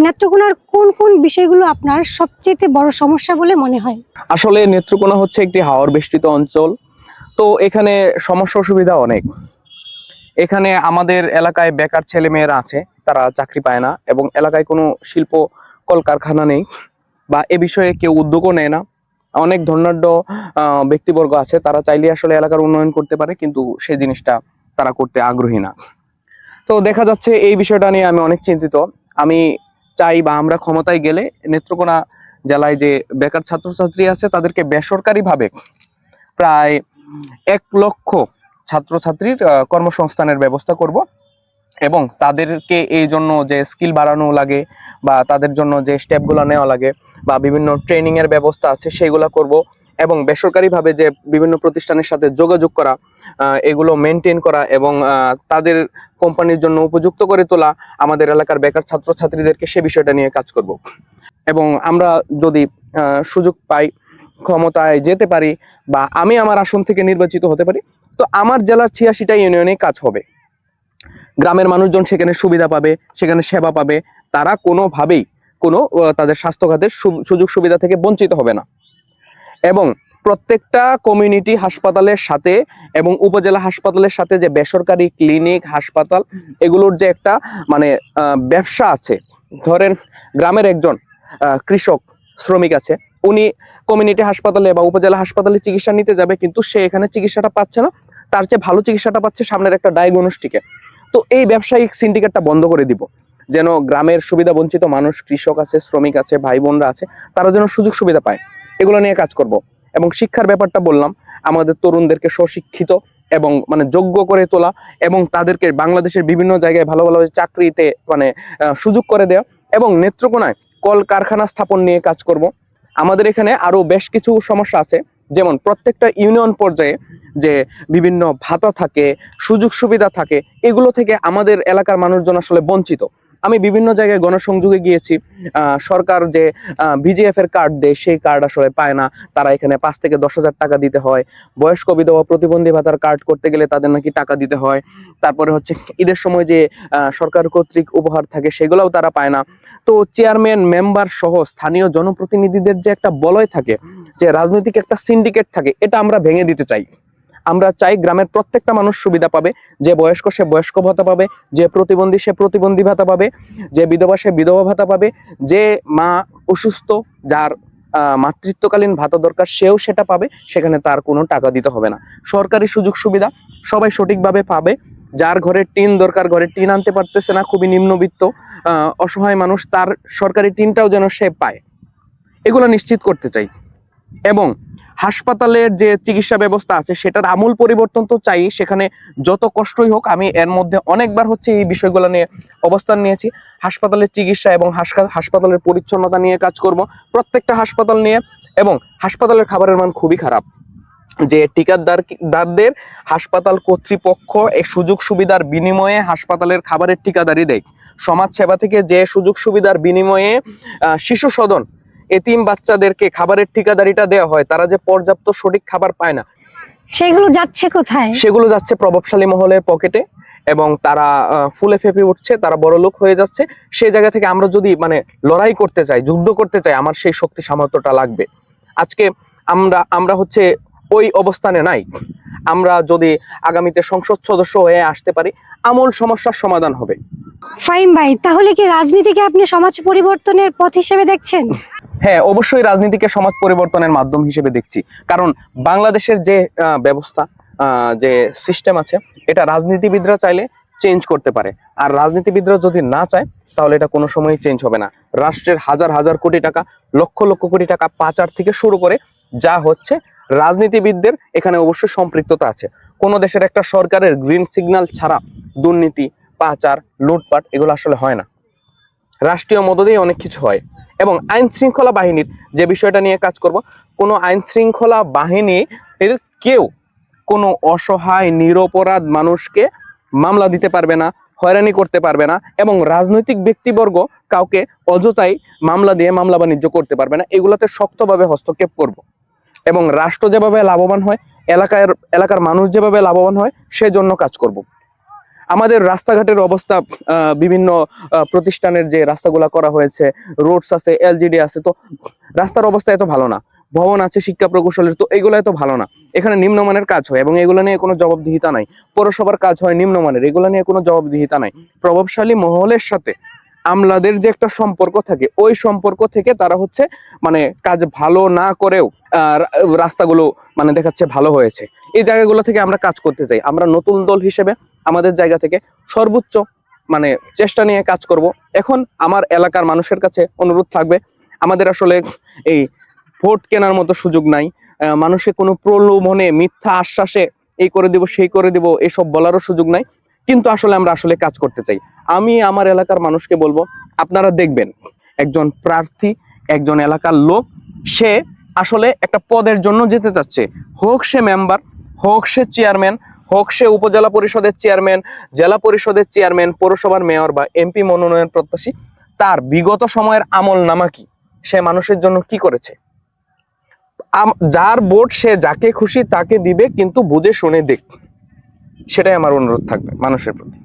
নেত্রকোনার কোন কোন বিষয়গুলো আপনার সবচেয়ে বড় সমস্যা বলে মনে হয়? আসলে নেত্রকোনা হচ্ছে একটি হাওর বেষ্টিত অঞ্চল। তো এখানে সমস্যা অসুবিধা অনেক। এখানে আমাদের এলাকায় বেকার ছেলে মেয়েরা আছে তারা চাকরি পায় না এবং এলাকায় কোনো শিল্প কলকারখানা নেই বা এ বিষয়ে কেউ উদ্যোগও নেয় না। অনেক ধনাঢ্য আহ, ব্যক্তিবর্গ আছে তারা চাইলে আসলে এলাকার উন্নয়ন করতে পারে কিন্তু সেই জিনিসটা তারা করতে আগ্রহী না। তো দেখা যাচ্ছে এই বিষয়টা নিয়ে আমি অনেক চিন্তিত। আমি চাই বা আমরা ক্ষমতায় গেলে নেত্রকোনা জেলায় যে বেকার ছাত্রছাত্রী আছে, তাদেরকে বেসরকারিভাবে প্রায় এক লক্ষ ছাত্রছাত্রীর কর্মসংস্থানের ব্যবস্থা করব এবং তাদেরকে এই জন্য যে স্কিল বাড়ানো লাগে বা তাদের জন্য যে স্টেপগুলো নেওয়া লাগে বা বিভিন্ন ট্রেনিংয়ের ব্যবস্থা আছে সেগুলো করব এবং বেসরকারিভাবে যে বিভিন্ন প্রতিষ্ঠানের সাথে যোগাযোগ করা এগুলো মেনটেন করা এবং তাদের কোম্পানির জন্য উপযুক্ত করে তোলা আমাদের এলাকার বেকার ছাত্রছাত্রীদেরকে সে বিষয়টা নিয়ে কাজ করব। এবং আমরা যদি সুযোগ পাই, ক্ষমতায় যেতে পারি বা আমি আমার আসন থেকে নির্বাচিত হতে পারি, তো আমার জেলার ছিয়াশিটা ইউনিয়নে কাজ হবে। গ্রামের মানুষজন সেখানে সুবিধা পাবে, সেখানে সেবা পাবে, তারা কোনোভাবেই কোনো তাদের স্বাস্থ্য খাতের সু- সুযোগ সুবিধা থেকে বঞ্চিত হবে না। এবং প্রত্যেকটা কমিউনিটি হাসপাতালের সাথে এবং উপজেলা হাসপাতালের সাথে যে বেসরকারি ক্লিনিক হাসপাতাল, এগুলোর যে একটা মানে ব্যবসা আছে। ধরেন, গ্রামের একজন কৃষক, শ্রমিক আছে। উনি কমিউনিটি হাসপাতালে বা উপজেলা হাসপাতালে চিকিৎসা নিতে যাবে, কিন্তু সে এখানে চিকিৎসাটা পাচ্ছে না। তার চেয়ে ভালো চিকিৎসাটা পাচ্ছে সামনের একটা ডায়াগনস্টিকে তো এই ব্যবসায়িক সিন্ডিকেটটা বন্ধ করে দিব। যেন গ্রামের সুবিধা বঞ্চিত মানুষ, কৃষক আছে, শ্রমিক আছে ভাই বোনরা আছে, তারা যেন সুযোগ সুবিধা পায়। এগুলো নিয়ে কাজ করব। এবং শিক্ষার ব্যাপারটা বললাম, আমাদের তরুণদেরকে স্বশিক্ষিত এবং মানে যোগ্য করে তোলা এবং তাদেরকে বাংলাদেশের বিভিন্ন জায়গায় ভালো ভালো চাকরিতে মানে সুযোগ করে দেওয়া এবং নেত্রকোনায় কল কারখানা স্থাপন নিয়ে কাজ করব। আমাদের এখানে আরও বেশ কিছু সমস্যা আছে, যেমন প্রত্যেকটা ইউনিয়ন পর্যায়ে যে বিভিন্ন ভাতা থাকে, সুযোগ সুবিধা থাকে, এগুলো থেকে আমাদের এলাকার মানুষজন আসলে বঞ্চিত। আমি বিভিন্ন জায়গায় গণসংযোগে গিয়েছি। সরকার যে ভিজিএফ এর কার্ড দেয়, সেই কার্ড আসলে পায় না। তারা এখানে পাঁচ থেকে দশ হাজার টাকা দিতে হয়। বয়স্ক বিধবা প্রতিবন্ধী ভাতার কার্ড করতে গেলে তাদের নাকি টাকা দিতে হয়। তারপরে হচ্ছে ঈদের সময় যে সরকার কর্তৃক উপহার থাকে, সেগুলোও তারা পায় না। তো চেয়ারম্যান মেম্বার সহ স্থানীয় জনপ্রতিনিধিদের যে একটা বলয় থাকে, যে রাজনৈতিক একটা সিন্ডিকেট থাকে, এটা আমরা ভেঙে দিতে চাই। আমরা চাই গ্রামের প্রত্যেকটা মানুষ সুবিধা পাবে, যে বয়স্ক সে বয়স্ক ভাতা পাবে, যে প্রতিবন্ধী সে প্রতিবন্ধী ভাতা পাবে, যে বিধবা সে বিধবা ভাতা পাবে, যে মা অসুস্থ যার মাতৃত্বকালীন ভাতা দরকার সেও সেটা পাবে, সেখানে তার কোনো টাকা দিতে হবে না। সরকারি সুযোগ সুবিধা সবাই সঠিকভাবে পাবে, যার ঘরে টিন দরকার, ঘরে টিন আনতে পারতেছে না, খুবই নিম্নবিত্ত অসহায় মানুষ, তার সরকারি টিনটাও যেন সে পায়। এগুলো নিশ্চিত করতে চাই। এবং হাসপাতালের যে চিকিৎসা ব্যবস্থা আছে, সেটার আমূল পরিবর্তন তো চাই। সেখানে যত কষ্টই হোক, আমি এর মধ্যে অনেকবার হচ্ছে এই বিষয়গুলো নিয়ে অবস্থান নিয়েছি। হাসপাতালের চিকিৎসা এবং হাসপাতালের পরিচ্ছন্নতা নিয়ে কাজ করব। প্রত্যেকটা হাসপাতাল নিয়ে এবং হাসপাতালের খাবারের মান খুবই খারাপ। যে টিকাদার দারদের হাসপাতাল কর্তৃপক্ষ এই সুযোগ সুবিধার বিনিময়ে হাসপাতালের খাবারের ঠিকাদারি দেয়। সমাজ সেবা থেকে যে সুযোগ সুবিধার বিনিময়ে শিশু সদন এতিম বাচ্চাদেরকে খাবারের ঠিকাদারিটা দেওয়া হয় তারা যে পর্যাপ্ত সঠিক খাবার পায় না। সেগুলো যাচ্ছে কোথায়? সেগুলো যাচ্ছে প্রভাবশালী মহলের পকেটে এবং তারা ফুলে ফেপে উঠছে তারা বড় লোক হয়ে যাচ্ছে। সেই জায়গা থেকে আমরা যদি মানে লড়াই করতে চাই যুদ্ধ করতে চাই আমার সেই শক্তি সামর্থ্যটা লাগবে। আজকে আমরা আমরা হচ্ছে ওই অবস্থানে নাই। আমরা যদি আগামীতে সংসদ সদস্য হয়ে আসতে পারি আমূল সমস্যার সমাধান হবে। ফাইম ভাই তাহলে কি রাজনীতিকে আপনি সমাজ পরিবর্তনের পথ হিসেবে দেখছেন? হ্যাঁ অবশ্যই রাজনীতিকে সমাজ পরিবর্তনের মাধ্যম হিসেবে দেখছি। কারণ বাংলাদেশের যে ব্যবস্থা যে সিস্টেম আছে, এটা রাজনীতিবিদরা চাইলে চেঞ্জ করতে পারে। আর রাজনীতিবিদরা যদি না চায়, তাহলে এটা কোনো সময়ই চেঞ্জ হবে না। রাষ্ট্রের হাজার হাজার কোটি টাকা, লক্ষ লক্ষ কোটি টাকা পাচার থেকে শুরু করে যা হচ্ছে, রাজনীতিবিদদের এখানে অবশ্যই সম্পৃক্ততা আছে। কোনো দেশের একটা সরকারের গ্রিন সিগন্যাল ছাড়া দুর্নীতি, পাচার, লুটপাট, এগুলো আসলে হয় না। রাষ্ট্রীয় মদতেই অনেক কিছু হয়। এবং আইন শৃঙ্খলা বাহিনীর যে বিষয়টা নিয়ে কাজ করব, কোনো আইন শৃঙ্খলা বাহিনীর কেউ কোনো অসহায়, নিরপরাধ মানুষকে মামলা দিতে পারবে না, হয়রানি করতে পারবে না এবং রাজনৈতিক ব্যক্তিবর্গ কাউকে অযথাই মামলা দিয়ে মামলা বাণিজ্য করতে পারবে না। এগুলোতে শক্তভাবে হস্তক্ষেপ করব। এবং রাষ্ট্র যেভাবে লাভবান হয়, এলাকার এলাকার মানুষ যেভাবে লাভবান হয়, সেজন্য কাজ করব। আমাদের রাস্তাঘাটের অবস্থা বিভিন্ন প্রতিষ্ঠানের যে রাস্তাগুলা করা হয়েছে, রোডস আছে, এলজিডি আছে, তো রাস্তার অবস্থা এত ভালো না। ভবন আছে, শিক্ষা প্রকৌশলের, তো এগুলো এত ভালো না। এখানে নিম্নমানের কাজ হয় এবং এগুলো নিয়ে কোনো জবাবদিহিতা নাই। পৌরসভার কাজ হয় নিম্নমানের, এগুলো নিয়ে কোনো জবাবদিহিতা নাই। প্রভাবশালী মহলের সাথে আমলাদের যে একটা সম্পর্ক থাকে, ওই সম্পর্ক থেকে তারা হচ্ছে মানে কাজ ভালো না করেও রাস্তাগুলো মানে দেখাচ্ছে ভালো হয়েছে। এই জায়গাগুলো থেকে আমরা কাজ করতে চাই। আমরা নতুন দল হিসেবে আমাদের জায়গা থেকে সর্বোচ্চ মানে চেষ্টা নিয়ে কাজ করব। এখন আমার এলাকার মানুষের কাছে অনুরোধ থাকবে আমাদের আসলে এই ভোট কেনার মতো সুযোগ নাই। আহ, মানুষের কোনো প্রলোভনে মিথ্যা আশ্বাসে এই করে দিব সেই করে দিব এসব বলারও সুযোগ নাই। কিন্তু আসলে আমরা আসলে কাজ করতে চাই। আমি আমার এলাকার মানুষকে বলব আপনারা দেখবেন একজন প্রার্থী একজন এলাকার লোক সে আসলে একটা পদের জন্য যেতে চাচ্ছে। হোক সে মেম্বার হোক সে চেয়ারম্যান হোক সে উপজেলা পরিষদের চেয়ারম্যান, জেলা পরিষদের চেয়ারম্যান, পৌরসভার মেয়র বা এমপি মনোনয়ন প্রত্যাশী, তার বিগত সময়ের আমল নামা কি? সে মানুষের জন্য কি করেছে? যার ভোট সে যাকে খুশি তাকে দিবে, কিন্তু বুঝে শুনে দেখ। সেটাই আমার অনুরোধ থাকবে মানুষের প্রতি।